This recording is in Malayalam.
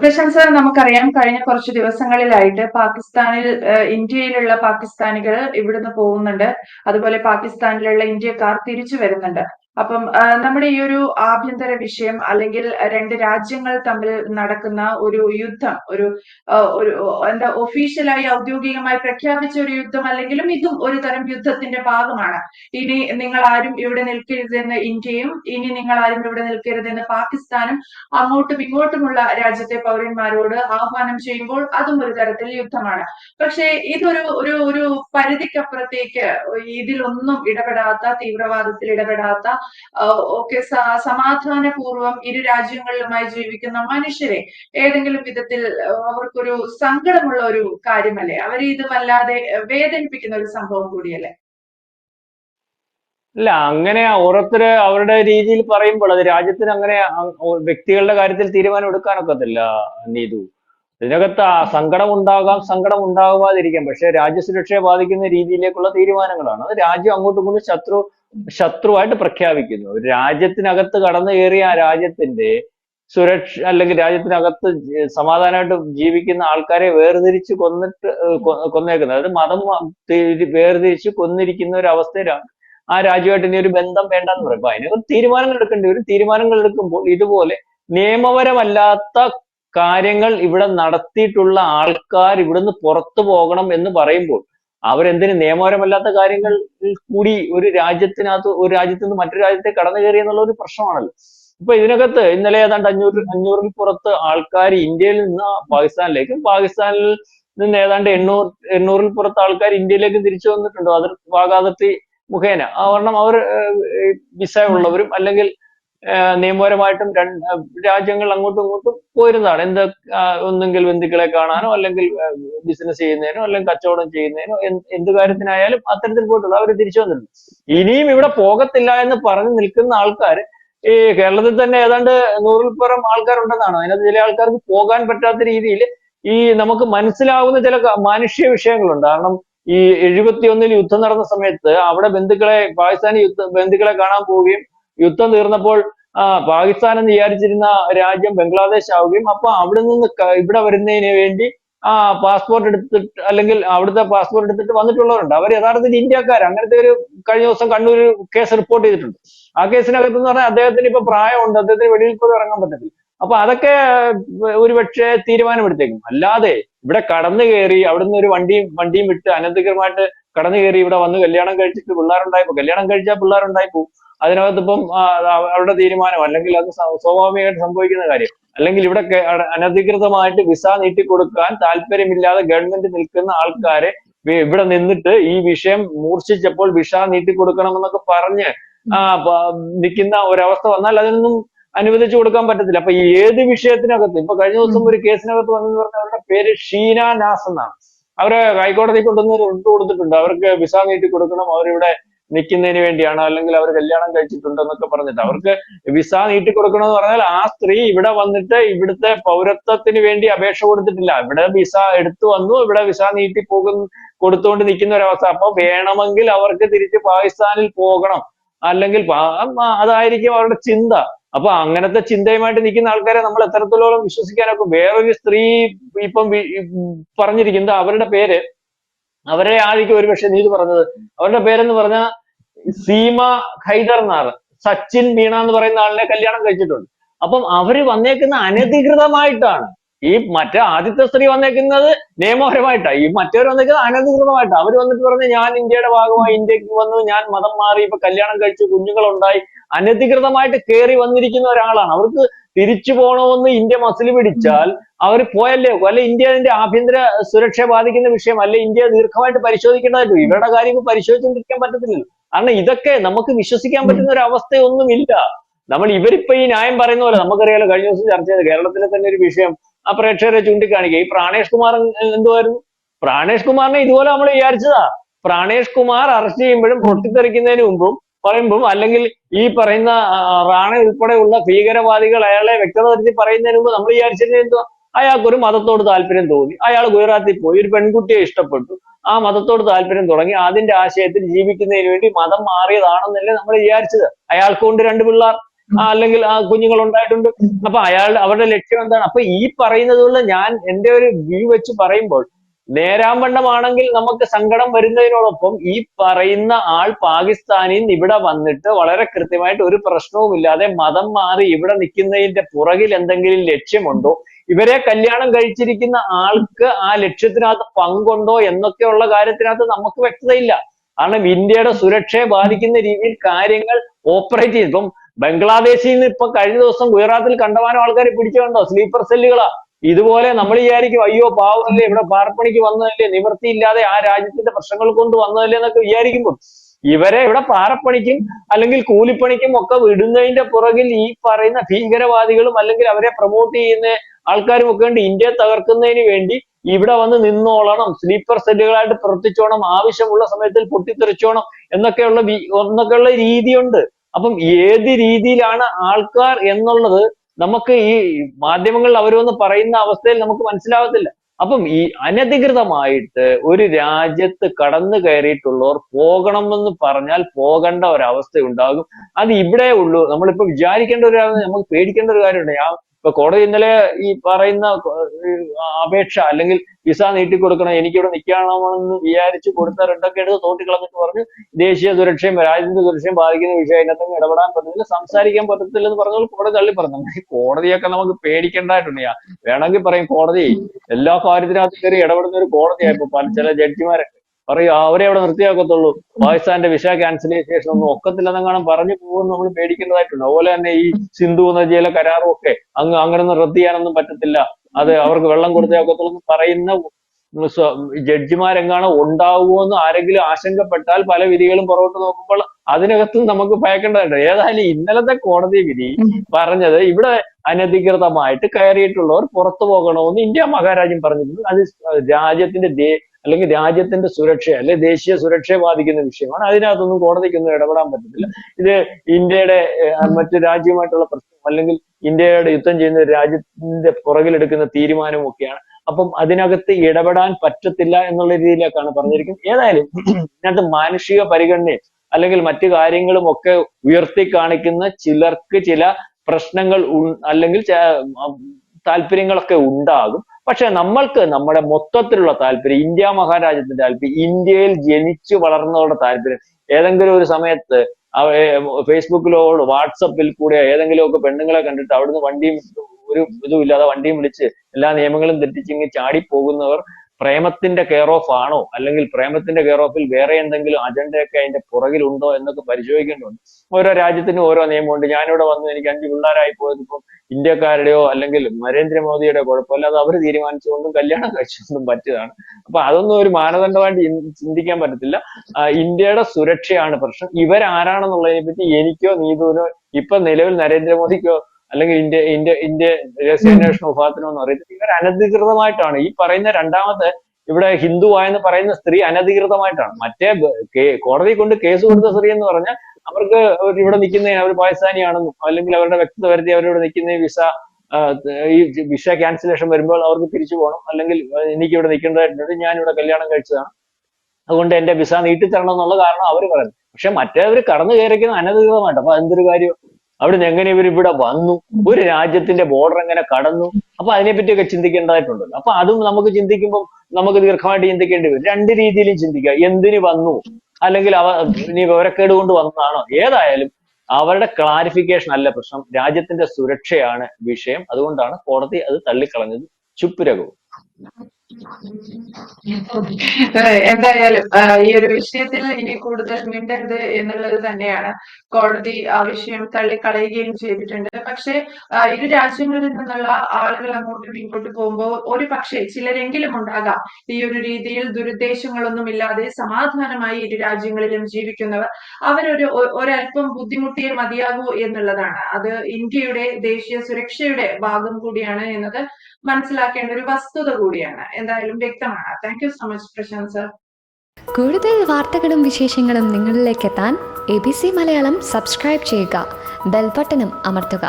പ്രശാന്ത് സാർ നമുക്കറിയാം. കഴിഞ്ഞ കുറച്ച് ദിവസങ്ങളിലായിട്ട് പാകിസ്ഥാനിൽ ഇന്ത്യയിലുള്ള പാകിസ്ഥാനികൾ ഇവിടുന്ന് പോകുന്നുണ്ട്. അതുപോലെ പാകിസ്ഥാനിലുള്ള ഇന്ത്യക്കാർ തിരിച്ചു വരുന്നുണ്ട്. അപ്പം നമ്മുടെ ഈ ഒരു ആഭ്യന്തര വിഷയം അല്ലെങ്കിൽ രണ്ട് രാജ്യങ്ങൾ തമ്മിൽ നടക്കുന്ന ഒരു യുദ്ധം ഒരു ഒരു എന്താ ഒഫീഷ്യലായി ഔദ്യോഗികമായി പ്രഖ്യാപിച്ച ഒരു യുദ്ധം അല്ലെങ്കിലും ഇതും ഒരു തരം യുദ്ധത്തിന്റെ ഭാഗമാണ്. ഇനി നിങ്ങൾ ആരും ഇവിടെ നിൽക്കരുതെന്ന് ഇന്ത്യയും ഇനി നിങ്ങൾ ആരും ഇവിടെ നിൽക്കരുതെന്ന് പാകിസ്ഥാനും അങ്ങോട്ടും ഇങ്ങോട്ടുമുള്ള രാജ്യത്തെ പൗരന്മാരോട് ആഹ്വാനം ചെയ്യുമ്പോൾ അതും ഒരു തരത്തിൽ യുദ്ധമാണ്. പക്ഷേ ഇതൊരു ഒരു ഒരു പരിധിക്കപ്പുറത്തേക്ക് ഇതിലൊന്നും ഇടപെടാത്ത തീവ്രവാദത്തിൽ ഇടപെടാത്ത ഒക്കെ സമാധാനപൂർവം ഇരു രാജ്യങ്ങളിലുമായി ജീവിക്കുന്ന മനുഷ്യരെ ഏതെങ്കിലും വിധത്തിൽ അവർക്കൊരു സങ്കടമുള്ള ഒരു കാര്യമല്ലേ? അവരെ ഇത് വല്ലാതെ വേദനിപ്പിക്കുന്ന ഒരു സംഭവം കൂടിയല്ലേ? അല്ല അങ്ങനെ ഓരോരുത്തര് അവരുടെ രീതിയിൽ പറയുമ്പോൾ അത് രാജ്യത്തിന് അങ്ങനെ വ്യക്തികളുടെ കാര്യത്തിൽ തീരുമാനം എടുക്കാനൊക്കത്തില്ല നീതു. ഇതിനകത്ത് സങ്കടം ഉണ്ടാകാം സങ്കടം ഉണ്ടാകാതിരിക്കാം പക്ഷെ രാജ്യസുരക്ഷയെ ബാധിക്കുന്ന രീതിയിലേക്കുള്ള തീരുമാനങ്ങളാണ്. അത് രാജ്യം അങ്ങോട്ടും ഇങ്ങോട്ടും ശത്രു ശത്രുവായിട്ട് പ്രഖ്യാപിക്കുന്നു. രാജ്യത്തിനകത്ത് കടന്നു കയറിയ ആ രാജ്യത്തിന്റെ സുരക്ഷ അല്ലെങ്കിൽ രാജ്യത്തിനകത്ത് സമാധാനമായിട്ട് ജീവിക്കുന്ന ആൾക്കാരെ വേർതിരിച്ച് കൊന്നിട്ട് കൊന്നേക്കുന്നത്. അതായത് മതം വേർതിരിച്ച് കൊന്നിരിക്കുന്ന ഒരു അവസ്ഥയിലാണ് ആ രാജ്യമായിട്ട് ഇനി ഒരു ബന്ധം വേണ്ടെന്ന് പറയും. അപ്പൊ അതിനൊരു തീരുമാനങ്ങൾ എടുക്കേണ്ടി വരും. തീരുമാനങ്ങൾ എടുക്കുമ്പോൾ ഇതുപോലെ നിയമപരമല്ലാത്ത കാര്യങ്ങൾ ഇവിടെ നടത്തിയിട്ടുള്ള ആൾക്കാർ ഇവിടുന്ന് പുറത്തു പോകണം എന്ന് പറയുമ്പോൾ അവരെന്തിന് നിയമപരമല്ലാത്ത കാര്യങ്ങൾ കൂടി ഒരു രാജ്യത്തിനകത്ത് ഒരു രാജ്യത്ത് നിന്ന് മറ്റൊരു രാജ്യത്തെ കടന്നു കയറി എന്നുള്ള ഒരു പ്രശ്നമാണല്ലോ. ഇപ്പൊ ഇതിനകത്ത് ഇന്നലെ ഏതാണ്ട് അഞ്ഞൂറ് അഞ്ഞൂറിൽ പുറത്ത് ആൾക്കാർ ഇന്ത്യയിൽ നിന്ന് പാകിസ്ഥാനിലേക്കും പാകിസ്ഥാനിൽ നിന്ന് ഏതാണ്ട് എണ്ണൂറ് എണ്ണൂറിൽ പുറത്ത് ആൾക്കാർ ഇന്ത്യയിലേക്ക് തിരിച്ചു വന്നിട്ടുണ്ട്. അതിർ വാഗാതിർത്തി മുഖേന. കാരണം അവർ വിസ ഉള്ളവരും അല്ലെങ്കിൽ നിയമപരമായിട്ടും രണ്ട് രാജ്യങ്ങൾ അങ്ങോട്ടും ഇങ്ങോട്ടും പോയിരുന്നതാണ് എന്ത് ഒന്നെങ്കിൽ ബന്ധുക്കളെ കാണാനോ അല്ലെങ്കിൽ ബിസിനസ് ചെയ്യുന്നതിനോ അല്ലെങ്കിൽ കച്ചവടം ചെയ്യുന്നതിനോ എന്ത് കാര്യത്തിനായാലും അത്തരത്തിൽ പോയിട്ടുള്ളൂ. അവർ തിരിച്ചു വന്നിട്ടുണ്ട്. ഇനിയും ഇവിടെ പോകത്തില്ല എന്ന് പറഞ്ഞു നിൽക്കുന്ന ആൾക്കാർ ഈ കേരളത്തിൽ തന്നെ ഏതാണ്ട് നൂറിൽ പരം ആൾക്കാരുണ്ടെന്നാണ്. അതിനകത്ത് ചില ആൾക്കാർക്ക് പോകാൻ പറ്റാത്ത രീതിയിൽ ഈ നമുക്ക് മനസ്സിലാവുന്ന ചില മാനുഷ്യ വിഷയങ്ങളുണ്ട്. കാരണം ഈ എഴുപത്തിയൊന്നിൽ യുദ്ധം നടന്ന സമയത്ത് അവിടെ ബന്ധുക്കളെ പാകിസ്ഥാനി യുദ്ധ ബന്ധുക്കളെ കാണാൻ പോവുകയും യുദ്ധം തീർന്നപ്പോൾ പാകിസ്ഥാൻ എന്ന് വിചാരിച്ചിരുന്ന രാജ്യം ബംഗ്ലാദേശ് ആവുകയും അപ്പൊ അവിടെ നിന്ന് ഇവിടെ വരുന്നതിന് വേണ്ടി ആ പാസ്പോർട്ട് എടുത്തിട്ട് അല്ലെങ്കിൽ അവിടുത്തെ പാസ്പോർട്ട് എടുത്തിട്ട് വന്നിട്ടുള്ളവരുണ്ട്. അവർ യഥാർത്ഥത്തിൽ ഇന്ത്യക്കാർ അങ്ങനത്തെ ഒരു കഴിഞ്ഞ ദിവസം കണ്ണൂർ കേസ് റിപ്പോർട്ട് ചെയ്തിട്ടുണ്ട്. ആ കേസിനകത്ത് എന്ന് പറഞ്ഞാൽ അദ്ദേഹത്തിന് ഇപ്പൊ പ്രായമുണ്ട്. അദ്ദേഹത്തിന് വെളിയിൽ പോലും ഇറങ്ങാൻ പറ്റത്തില്ല. അപ്പൊ അതൊക്കെ ഒരു പക്ഷേ തീരുമാനമെടുത്തേക്കും. അല്ലാതെ ഇവിടെ കടന്നു കയറി അവിടുന്ന് ഒരു വണ്ടിയും വണ്ടിയും വിട്ട് അനധികൃതമായിട്ട് കടന്നു കയറി ഇവിടെ വന്ന് കല്യാണം കഴിച്ചിട്ട് പിള്ളേരുണ്ടായിപ്പോ കല്യാണം കഴിച്ചാൽ പിള്ളേരുണ്ടായി പോകും അതിനകത്ത് ഇപ്പം അവരുടെ തീരുമാനം അല്ലെങ്കിൽ അത് സ്വ- സ്വാഭാവികമായിട്ട് സംഭവിക്കുന്ന കാര്യം. അല്ലെങ്കിൽ ഇവിടെ അനധികൃതമായിട്ട് വിസ നീട്ടിക്കൊടുക്കാൻ താല്പര്യമില്ലാതെ ഗവൺമെന്റ് നിൽക്കുന്ന ആൾക്കാരെ ഇവിടെ നിന്നിട്ട് ഈ വിഷയം മൂർച്ഛിച്ചപ്പോൾ വിസ നീട്ടിക്കൊടുക്കണമെന്നൊക്കെ പറഞ്ഞ് ആ നിൽക്കുന്ന ഒരവസ്ഥ വന്നാൽ അതിനൊന്നും അനുവദിച്ചു കൊടുക്കാൻ പറ്റത്തില്ല. അപ്പൊ ഏത് വിഷയത്തിനകത്ത് ഇപ്പൊ കഴിഞ്ഞ ദിവസം ഒരു കേസിനകത്ത് വന്നെന്ന് പറഞ്ഞാൽ അവരുടെ പേര് ഷീന നാസ് എന്നാണ്. അവരെ ഹൈക്കോടതി കൊണ്ടുവന്ന് കൊടുത്തിട്ടുണ്ട് അവർക്ക് വിസ നീട്ടി കൊടുക്കണം അവരിവിടെ നിൽക്കുന്നതിന് വേണ്ടിയാണോ? അല്ലെങ്കിൽ അവർ കല്യാണം കഴിച്ചിട്ടുണ്ടെന്നൊക്കെ പറഞ്ഞിട്ട് അവർക്ക് വിസ നീട്ടി കൊടുക്കണമെന്ന് പറഞ്ഞാൽ ആ സ്ത്രീ ഇവിടെ വന്നിട്ട് ഇവിടുത്തെ പൗരത്വത്തിന് വേണ്ടി അപേക്ഷ കൊടുത്തിട്ടില്ല. ഇവിടെ വിസ എടുത്തു വന്നു ഇവിടെ വിസ നീട്ടി പോകുന്ന കൊടുത്തുകൊണ്ട് നിൽക്കുന്ന ഒരവസ്ഥ. അപ്പൊ വേണമെങ്കിൽ അവർക്ക് തിരിച്ച് പാകിസ്ഥാനിൽ പോകണം. അല്ലെങ്കിൽ അതായിരിക്കും അവരുടെ ചിന്ത. അപ്പൊ അങ്ങനത്തെ ചിന്തയുമായിട്ട് നിൽക്കുന്ന ആൾക്കാരെ നമ്മൾ എത്രത്തോളം വിശ്വസിക്കാനൊക്കെ വേറൊരു സ്ത്രീ ഇപ്പം പറഞ്ഞിരിക്കുന്നത് അവരുടെ പേര് അവരെ ആയിരിക്കും ഒരുപക്ഷെ നീ ഇത് പറഞ്ഞത്. അവരുടെ പേരെന്ന് പറഞ്ഞ സീമ ഖൈദർ എന്നാണ് സച്ചിൻ മീണ എന്ന് പറയുന്ന ആളിനെ കല്യാണം കഴിച്ചിട്ടുണ്ട്. അപ്പം അവർ വന്നേക്കുന്ന അനധികൃതമായിട്ടാണ്. ഈ മറ്റേ ആദ്യത്തെ സ്ത്രീ വന്നേക്കുന്നത് നിയമപരമായിട്ടാണ് ഈ മറ്റവർ വന്നേക്കുന്നത് അനധികൃതമായിട്ടാണ് അവർ വന്നിട്ട് പറഞ്ഞു ഞാൻ ഇന്ത്യയുടെ ഭാഗമായി ഇന്ത്യയ്ക്ക് വന്നു ഞാൻ മതം മാറി ഇപ്പൊ കല്യാണം കഴിച്ചു കുഞ്ഞുങ്ങളുണ്ടായി. അനധികൃതമായിട്ട് കയറി വന്നിരിക്കുന്ന ഒരാളാണ്. അവർക്ക് തിരിച്ചു പോകണമെന്ന് ഇന്ത്യ മസിൽ പിടിച്ചാൽ അവർ പോയല്ലേ? അല്ലെ ഇന്ത്യ അതിന്റെ ആഭ്യന്തര സുരക്ഷയെ ബാധിക്കുന്ന വിഷയം അല്ലെ ഇന്ത്യ ദീർഘമായിട്ട് പരിശോധിക്കേണ്ടതായിട്ട് ഇവരുടെ കാര്യം പരിശോധിച്ചുകൊണ്ടിരിക്കാൻ പറ്റത്തില്ലല്ലോ. കാരണം ഇതൊക്കെ നമുക്ക് വിശ്വസിക്കാൻ പറ്റുന്ന ഒരു അവസ്ഥയൊന്നുമില്ല. നമ്മൾ ഇവരിപ്പോ ഈ ന്യായം പറയുന്ന പോലെ നമുക്കറിയാലോ കഴിഞ്ഞ ദിവസം ചർച്ച ചെയ്ത് കേരളത്തിലെ തന്നെ ഒരു വിഷയം ആ പ്രേക്ഷകരെ ചൂണ്ടിക്കാണിക്കുക. ഈ പ്രാണേഷ് കുമാർ എന്തുമായിരുന്നു പ്രാണേഷ് കുമാറിനെ ഇതുപോലെ നമ്മൾ വിചാരിച്ചതാ. പ്രാണേഷ് കുമാർ അറസ്റ്റ് ചെയ്യുമ്പോഴും പൊട്ടിത്തെറിക്കുന്നതിന് മുമ്പും പറയുമ്പം അല്ലെങ്കിൽ ഈ പറയുന്ന റാണെ ഉൾപ്പെടെയുള്ള ഭീകരവാദികൾ അയാളെ വ്യക്തത വരുത്തി പറയുന്നതിന് മുമ്പ് നമ്മൾ വിചാരിച്ചിരുന്നത് എന്തുവാ? അയാൾക്കൊരു മതത്തോട് താല്പര്യം തോന്നി. അയാൾ ഗുജറാത്തിൽ പോയി ഒരു പെൺകുട്ടിയെ ഇഷ്ടപ്പെട്ടു. ആ മതത്തോട് താല്പര്യം തുടങ്ങി. അതിന്റെ ആശയത്തിൽ ജീവിക്കുന്നതിന് വേണ്ടി മതം മാറിയതാണെന്നല്ലേ നമ്മൾ വിചാരിച്ചത്. അയാൾക്കുണ്ട് രണ്ട് പിള്ളേർ അല്ലെങ്കിൽ ആ കുഞ്ഞുങ്ങൾ ഉണ്ടായിട്ടുണ്ട് അപ്പൊ അയാളുടെ അവരുടെ ലക്ഷ്യം എന്താണ്? അപ്പൊ ഈ പറയുന്നതുകൊണ്ട് ഞാൻ എന്റെ ഒരു വ്യൂ വെച്ച് പറയുമ്പോൾ നേരാമ്പണ്ണമാണെങ്കിൽ നമുക്ക് സങ്കടം വരുന്നതിനോടൊപ്പം ഈ പറയുന്ന ആൾ പാകിസ്ഥാനിൽ നിന്ന് ഇവിടെ വന്നിട്ട് വളരെ കൃത്യമായിട്ട് ഒരു പ്രശ്നവുമില്ലാതെ മതം മാറി ഇവിടെ നിൽക്കുന്നതിന്റെ പുറകിൽ എന്തെങ്കിലും ലക്ഷ്യമുണ്ടോ? ഇവരെ കല്യാണം കഴിച്ചിരിക്കുന്ന ആൾക്ക് ആ ലക്ഷ്യത്തിനകത്ത് പങ്കുണ്ടോ എന്നൊക്കെയുള്ള കാര്യത്തിനകത്ത് നമുക്ക് വ്യക്തതയില്ല. കാരണം ഇന്ത്യയുടെ സുരക്ഷയെ ബാധിക്കുന്ന രീതിയിൽ കാര്യങ്ങൾ ഓപ്പറേറ്റ് ചെയ്യും ഇപ്പം ബംഗ്ലാദേശിൽ നിന്ന് ഇപ്പൊ കഴിഞ്ഞ ദിവസം ഗുജറാത്തിൽ കണ്ടമാനം ആൾക്കാരെ പിടിച്ചു കണ്ടോ സ്ലീപ്പർ സെല്ലുകളാ ഇതുപോലെ നമ്മൾ വിചാരിക്കും അയ്യോ പാവമല്ലേ ഇവിടെ പാർപ്പണിക്ക് വന്നതല്ലേ നിവൃത്തിയില്ലാതെ ആ രാജ്യത്തിന്റെ പ്രശ്നങ്ങൾ കൊണ്ട് വന്നതല്ലേ എന്നൊക്കെ വിചാരിക്കുമ്പോൾ ഇവരെ ഇവിടെ പാറപ്പണിക്കും അല്ലെങ്കിൽ കൂലിപ്പണിക്കും ഒക്കെ വിടുന്നതിന്റെ പുറകിൽ ഈ പറയുന്ന ഭീകരവാദികളും അല്ലെങ്കിൽ അവരെ പ്രൊമോട്ട് ചെയ്യുന്ന ആൾക്കാരും ഒക്കെ ഉണ്ട്. ഇന്ത്യ തകർക്കുന്നതിന് വേണ്ടി ഇവിടെ വന്ന് നിന്നോളണം സ്ലീപ്പർ സെല്ലുകളായിട്ട് പ്രവർത്തിച്ചോണം ആവശ്യമുള്ള സമയത്തിൽ പൊട്ടിത്തെറിച്ചോണം എന്നൊക്കെയുള്ള എന്നൊക്കെയുള്ള രീതിയുണ്ട്. അപ്പം ഏത് രീതിയിലാണ് ആൾക്കാർ എന്നുള്ളത് നമുക്ക് ഈ മാധ്യമങ്ങളിൽ അവരൊന്ന് പറയുന്ന അവസ്ഥയിൽ നമുക്ക് മനസ്സിലാവത്തില്ല. അപ്പം ഈ അനധികൃതമായിട്ട് ഒരു രാജ്യത്ത് കടന്നു കയറിയിട്ടുള്ളവർ പോകണമെന്ന് പറഞ്ഞാൽ പോകേണ്ട ഒരവസ്ഥ ഉണ്ടാകും അത് ഇവിടെ ഉള്ളൂ. നമ്മളിപ്പോ വിചാരിക്കേണ്ട ഒരു നമുക്ക് പേടിക്കേണ്ട ഒരു കാര്യമുണ്ട്. ഇപ്പൊ കോടതി ഇന്നലെ ഈ പറയുന്ന അപേക്ഷ അല്ലെങ്കിൽ വിസ നീട്ടിക്കൊടുക്കണം എനിക്കിവിടെ നിൽക്കണമെന്ന് വിചാരിച്ച് കൊടുത്ത രണ്ടൊക്കെ എടുത്ത് തോട്ടിക്കളഞ്ഞിട്ട് പറഞ്ഞ് ദേശീയ സുരക്ഷയും രാജ്യത്തിന്റെ സുരക്ഷയും ബാധിക്കുന്ന വിഷയം അതിനകത്തൊന്നും ഇടപെടാൻ പറ്റത്തില്ല സംസാരിക്കാൻ പറ്റത്തില്ലെന്ന് പറഞ്ഞാൽ കോടതി തള്ളി പറഞ്ഞു. കോടതിയൊക്കെ നമുക്ക് പേടിക്കേണ്ടതായിട്ടുണ്ട്. വേണമെങ്കിൽ പറയും കോടതി എല്ലാ കാര്യത്തിനകത്ത് കയറി ഇടപെടുന്ന ഒരു കോടതിയായി ഇപ്പൊ പല ചില ജഡ്ജിമാരൊക്കെ പറയും അവരെ അവിടെ നിർത്തിയാക്കത്തുള്ളൂ. പാകിസ്ഥാന്റെ വിസ ക്യാൻസലേഷൻ ഒന്നും ഒക്കത്തില്ലെന്നെങ്ങാനും പറഞ്ഞു പോകുമെന്ന് നമ്മൾ പേടിക്കേണ്ടതായിട്ടുണ്ട്. അതുപോലെ തന്നെ ഈ സിന്ധു നദിയിലെ കരാറും ഒക്കെ അങ്ങ് അങ്ങനൊന്നും റദ്ദ് ചെയ്യാനൊന്നും പറ്റത്തില്ല. അത് അവർക്ക് വെള്ളം കൊടുത്തേ ഒക്കത്തുള്ളൂ എന്ന് പറയുന്ന ജഡ്ജിമാരെങ്ങാണ് ഉണ്ടാവുമോ എന്ന് ആരെങ്കിലും ആശങ്കപ്പെട്ടാൽ പല വിധികളും പുറകോട്ട് നോക്കുമ്പോൾ അതിനകത്തും നമുക്ക് ഭയക്കേണ്ടതായിട്ട് ഏതായാലും ഇന്നലത്തെ കോടതി വിധി പറഞ്ഞത് ഇവിടെ അനധികൃതമായിട്ട് കയറിയിട്ടുള്ളവർ പുറത്തു പോകണമെന്ന് ഇന്ത്യ മഹാരാജ്യം പറഞ്ഞിരുന്നു അത് രാജ്യത്തിന്റെ അല്ലെങ്കിൽ രാജ്യത്തിന്റെ സുരക്ഷ അല്ലെ ദേശീയ സുരക്ഷയെ ബാധിക്കുന്ന വിഷയമാണ്. അതിനകത്തൊന്നും കോടതിക്കൊന്നും ഇടപെടാൻ പറ്റത്തില്ല. ഇത് ഇന്ത്യയുടെ മറ്റു രാജ്യമായിട്ടുള്ള പ്രശ്നം അല്ലെങ്കിൽ ഇന്ത്യയുടെ യുദ്ധം ചെയ്യുന്ന രാജ്യത്തിന്റെ പുറകിലെടുക്കുന്ന തീരുമാനവും ഒക്കെയാണ്. അപ്പം അതിനകത്ത് ഇടപെടാൻ പറ്റത്തില്ല എന്നുള്ള രീതിയിലേക്കാണ് പറഞ്ഞിരിക്കുന്നത്. ഏതായാലും ഇതിനകത്ത് മാനുഷിക പരിഗണനയും അല്ലെങ്കിൽ മറ്റു കാര്യങ്ങളും ഒക്കെ ഉയർത്തി കാണിക്കുന്ന ചിലർക്ക് ചില പ്രശ്നങ്ങൾ അല്ലെങ്കിൽ താല്പര്യങ്ങളൊക്കെ ഉണ്ടാകും. പക്ഷെ നമ്മൾക്ക് നമ്മുടെ മൊത്തത്തിലുള്ള താല്പര്യം ഇന്ത്യ മഹാരാജ്യത്തിന്റെ താല്പര്യം ഇന്ത്യയിൽ ജനിച്ചു വളർന്നവരുടെ താല്പര്യം ഏതെങ്കിലും ഒരു സമയത്ത് ഫേസ്ബുക്കിലോ വാട്സപ്പിൽ കൂടെ ഏതെങ്കിലുമൊക്കെ പെണ്ണുങ്ങളെ കണ്ടിട്ട് അവിടുന്ന് വണ്ടിയും ഒരു ഇതും ഇല്ലാതെ വണ്ടിയും വിളിച്ച് എല്ലാ നിയമങ്ങളും തെറ്റിച്ചിങ്ങ് ചാടി പോകുന്നവർ പ്രേമത്തിന്റെ കെയർ ഓഫ് ആണോ? അല്ലെങ്കിൽ പ്രേമത്തിന്റെ കെയർ ഓഫിൽ വേറെ എന്തെങ്കിലും അജണ്ടയൊക്കെ അതിന്റെ പുറകിലുണ്ടോ എന്നൊക്കെ പരിശോധിക്കേണ്ടതുണ്ട്. ഓരോ രാജ്യത്തിനും ഓരോ നിയമമുണ്ട് ഞാനിവിടെ വന്ന് എനിക്ക് അഞ്ച് പിള്ളേരായി പോയത് ഇപ്പം ഇന്ത്യക്കാരുടെയോ അല്ലെങ്കിൽ നരേന്ദ്രമോദിയുടെ കുഴപ്പമില്ല. അത് അവർ തീരുമാനിച്ചുകൊണ്ടും കല്യാണം കഴിച്ചുകൊണ്ടും പറ്റിയതാണ്. അപ്പൊ അതൊന്നും ഒരു മാനദണ്ഡമായിട്ട് ചിന്തി- ചിന്തിക്കാൻ പറ്റത്തില്ല. ഇന്ത്യയുടെ സുരക്ഷയാണ് പ്രശ്നം. ഇവരാരാണെന്നുള്ളതിനെ പറ്റി എനിക്കോ നീതുവിനോ ഇപ്പൊ നിലവിൽ നരേന്ദ്രമോദിക്കോ അല്ലെങ്കിൽ ഇന്ത്യ ഇന്ത്യ ഇന്ത്യ രഹസ്യാന്വേഷണ വിഭാഗത്തിനോ എന്ന് അറിയത്തില്ല. ഇവർ അനധികൃതമായിട്ടാണ്. ഈ പറയുന്ന രണ്ടാമത്തെ ഇവിടെ ഹിന്ദു ആയെന്ന് പറയുന്ന സ്ത്രീ അനധികൃതമായിട്ടാണ്. മറ്റേ കോടതി കൊണ്ട് കേസ് കൊടുത്ത സ്ത്രീ എന്ന് പറഞ്ഞാൽ അവർക്ക് ഇവിടെ നിൽക്കുന്നതിന് അവർ പാകിസ്ഥാനിയാണെന്നും അല്ലെങ്കിൽ അവരുടെ വ്യക്തത വരുത്തി അവരിവിടെ നിൽക്കുന്ന വിസ ഈ വിസ ക്യാൻസലേഷൻ വരുമ്പോൾ അവർക്ക് തിരിച്ചു പോകണം. അല്ലെങ്കിൽ എനിക്ക് ഇവിടെ നിൽക്കേണ്ടതായിട്ടുണ്ട്. ഞാൻ ഇവിടെ കല്യാണം കഴിച്ചതാണ്. അതുകൊണ്ട് എന്റെ വിസ നീട്ടിത്തരണം എന്നുള്ള കാരണം അവർ പറയുന്നു. പക്ഷെ മറ്റേവർ കടന്നു കയറിക്കുന്ന അനധികൃതമായിട്ട് അപ്പൊ എന്തൊരു കാര്യം? അവിടുന്ന് എങ്ങനെ ഇവർ ഇവിടെ വന്നു? ഒരു രാജ്യത്തിന്റെ ബോർഡർ എങ്ങനെ കടന്നു? അപ്പൊ അതിനെപ്പറ്റിയൊക്കെ ചിന്തിക്കേണ്ടതായിട്ടുണ്ടല്ലോ. അപ്പൊ അതും നമുക്ക് ചിന്തിക്കുമ്പോൾ നമുക്ക് ദീർഘമായിട്ട് ചിന്തിക്കേണ്ടി വരും. രണ്ട് രീതിയിലും ചിന്തിക്കുക. എന്തിന് വന്നു? അല്ലെങ്കിൽ അവ ഇനി വിവരക്കേട് കൊണ്ട് വന്നതാണോ? ഏതായാലും അവരുടെ ക്ലാരിഫിക്കേഷൻ അല്ല പ്രശ്നം. രാജ്യത്തിന്റെ സുരക്ഷയാണ് വിഷയം. അതുകൊണ്ടാണ് കോടതി അത് തള്ളിക്കളഞ്ഞത്. ചുപ്പുരകവും എന്തായാലും ഈ ഒരു വിഷയത്തിൽ ഇനി കൂടുതൽ മിണ്ടരുത് എന്നുള്ളത് തന്നെയാണ്. കോടതി ആ വിഷയം തള്ളിക്കളയുകയും ചെയ്തിട്ടുണ്ട്. പക്ഷെ ഇരു രാജ്യങ്ങളിൽ നിന്നുള്ള ആളുകൾ അങ്ങോട്ടും ഇങ്ങോട്ടും പോകുമ്പോൾ ഒരു പക്ഷേ ചിലരെങ്കിലും ഉണ്ടാകാം. ഈ ഒരു രീതിയിൽ ദുരുദ്ദേശങ്ങളൊന്നും ഇല്ലാതെ സമാധാനമായി ഇരു രാജ്യങ്ങളിലും ജീവിക്കുന്നവർ അവരൊരു ഒരല്പം ബുദ്ധിമുട്ടിയേ മതിയാകൂ എന്നുള്ളതാണ്. അത് ഇന്ത്യയുടെ ദേശീയ സുരക്ഷയുടെ ഭാഗം കൂടിയാണ് എന്നത് മനസ്സിലാക്കേണ്ട ഒരു വസ്തുത കൂടിയാണ്. എന്തായാലും വ്യക്തമാണ്. Thank you so much Prashanth sir കൂടുതൽ വാർത്തകളും വിശേഷങ്ങളും നിങ്ങളിലേക്ക് എത്താൻ A B C Malayalam subscribe ചെയ്യുക. ബെൽബട്ടനും അമർത്തുക.